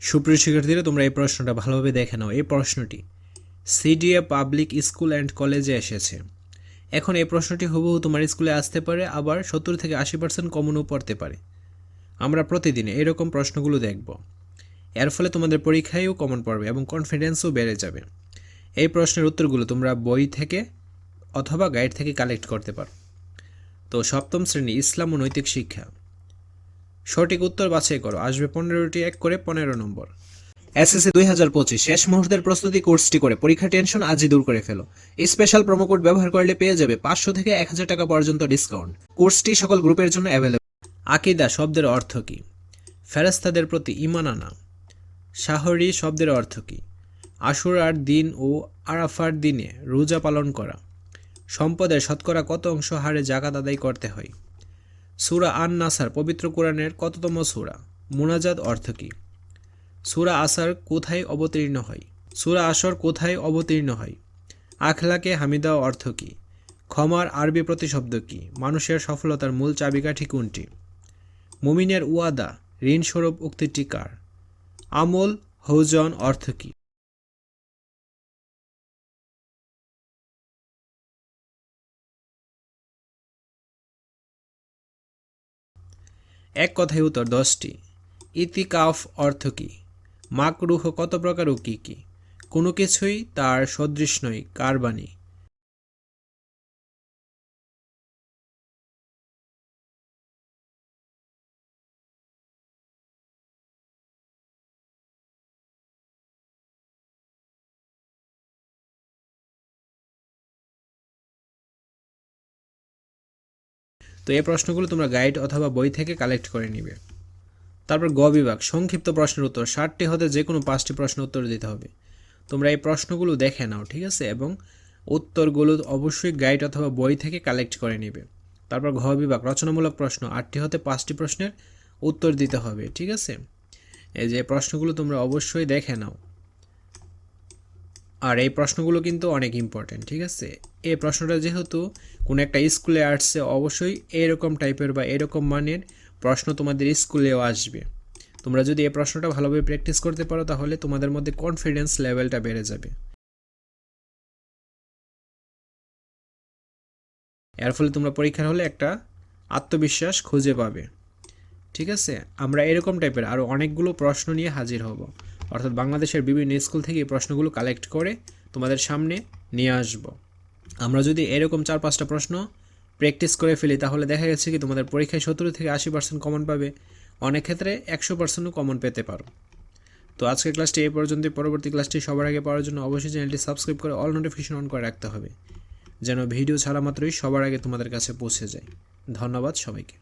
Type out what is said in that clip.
সুপ্রিয় শিক্ষার্থীরা, তোমরা এই প্রশ্নটা ভালোভাবে দেখে নাও। এই প্রশ্নটি, সিডিএ পাবলিক স্কুল অ্যান্ড কলেজে এসেছে। এখন এই প্রশ্নটি হুবহু তোমার স্কুলে আসতে পারে, আবার সত্তর থেকে আশি পার্সেন্ট কমনও পড়তে পারে। আমরা প্রতিদিন এরকম প্রশ্নগুলো দেখব। এর ফলে তোমাদের পরীক্ষায়ও কমন পড়বে এবং কনফিডেন্সও বেড়ে যাবে। এই প্রশ্নের উত্তরগুলো তোমরা বই থেকে অথবা গাইড থেকে কালেক্ট করতে পারো। তো সপ্তম শ্রেণি, ইসলাম ও নৈতিক শিক্ষা। সঠিক উত্তর বাছাই করো। আসবে পনেরোটি এক করে পনেরো নম্বর। এসএসসি দুই হাজার পঁচিশ, শেষ মুহূর্তের প্রস্তুতি কোর্সটি করে। পরীক্ষা টেনশন আজই দূর করে ফেলো। স্পেশাল প্রোমো কোড ব্যবহার করলে পেয়ে যাবে পাঁচশো থেকে এক হাজার টাকা পর্যন্ত ডিসকাউন্ট কোর্সটি সকল গ্রুপের জন্য অ্যাভেলেবল আকিদা, শব্দের অর্থ কী? ফেরেস্তাদের প্রতি ইমান আনা। শাহরি, শব্দের অর্থ কী? আশুরার দিন ও আরাফার দিনে রোজা পালন করা। সম্পদের শতকরা কত অংশ হারে জাকাত আদায় করতে হয়? সুরা আন নাসার পবিত্র কোরআনের কততম সুরা? মুনাজাত অর্থ কী? সুরা আসার কোথায় অবতীর্ণ হয়? সুরা আসর কোথায় অবতীর্ণ হয়? আখলাকে হামিদা অর্থ কী? ক্ষমার আরবি প্রতিশব্দ কী? মানুষের সফলতার মূল চাবিকাঠি কোনটি? মুমিনের উয়াদা ঋণস্বরূপ উক্তিটি কার? আমল, হৌজন অর্থ কী? এক কথায় উত্তর, দশটি। ইতিকাফ অর্থ কী? মাকরুহ কত প্রকার ও কী কী? কোনো কিছুই তার সদৃশ নয়, কার তো এই প্রশ্নগুলো তোমরা গাইড অথবা বই থেকে কালেক্ট করে নিবে। তারপর গ বিভাগ, সংক্ষিপ্ত প্রশ্নের উত্তর। ষাটটি হতে যে কোনো পাঁচটি প্রশ্ন উত্তর দিতে হবে। তোমরা এই প্রশ্নগুলো দেখে নাও, ঠিক আছে? এবং উত্তরগুলো অবশ্যই গাইড অথবা বই থেকে কালেক্ট করে নিবে। তারপর ঘ বিভাগ, রচনামূলক প্রশ্ন। আটটি হতে পাঁচটি প্রশ্নের উত্তর দিতে হবে, ঠিক আছে? এই যে প্রশ্নগুলো তোমরা অবশ্যই দেখে নাও। আর এই প্রশ্নগুলো কিন্তু অনেক ইম্পর্টেন্ট ঠিক আছে? এই প্রশ্নটা যেহেতু কোনো একটা স্কুলে আসছে, অবশ্যই এরকম টাইপের বা এরকম মানের প্রশ্ন তোমাদের স্কুলেও আসবে। তোমরা যদি এই প্রশ্নটা ভালোভাবে প্র্যাকটিস করতে পারো, তাহলে তোমাদের মধ্যে কনফিডেন্স লেভেলটা বেড়ে যাবে। এর ফলে তোমরা পরীক্ষার হলে একটা আত্মবিশ্বাস খুঁজে পাবে। ঠিক আছে? আমরা এরকম টাইপের আরও অনেকগুলো প্রশ্ন নিয়ে হাজির হব। অর্থাৎ বাংলাদেশের বিভিন্ন স্কুল থেকে প্রশ্নগুলো কালেক্ট করে তোমাদের সামনে নিয়ে আসব। আমরা যদি এরকম চার পাঁচটা প্রশ্ন প্র্যাকটিস করে ফেলি, তাহলে দেখা গেছে কি তোমাদের পরীক্ষায় সত্তর থেকে আশি পার্সেন্ট কমন পাবে। অনেক ক্ষেত্রে একশো পার্সেন্টও কমন পেতে পারো। তো আজকের ক্লাসটি এই পর্যন্ত পরবর্তী ক্লাসটি সবার আগে পাওয়ার জন্য অবশ্যই চ্যানেলটি সাবস্ক্রাইব করে অল নোটিফিকেশন অন করে রাখতে হবে, যেন ভিডিও ছাড়া মাত্রই সবার আগে তোমাদের কাছে পৌঁছে যায়। ধন্যবাদ সবাইকে।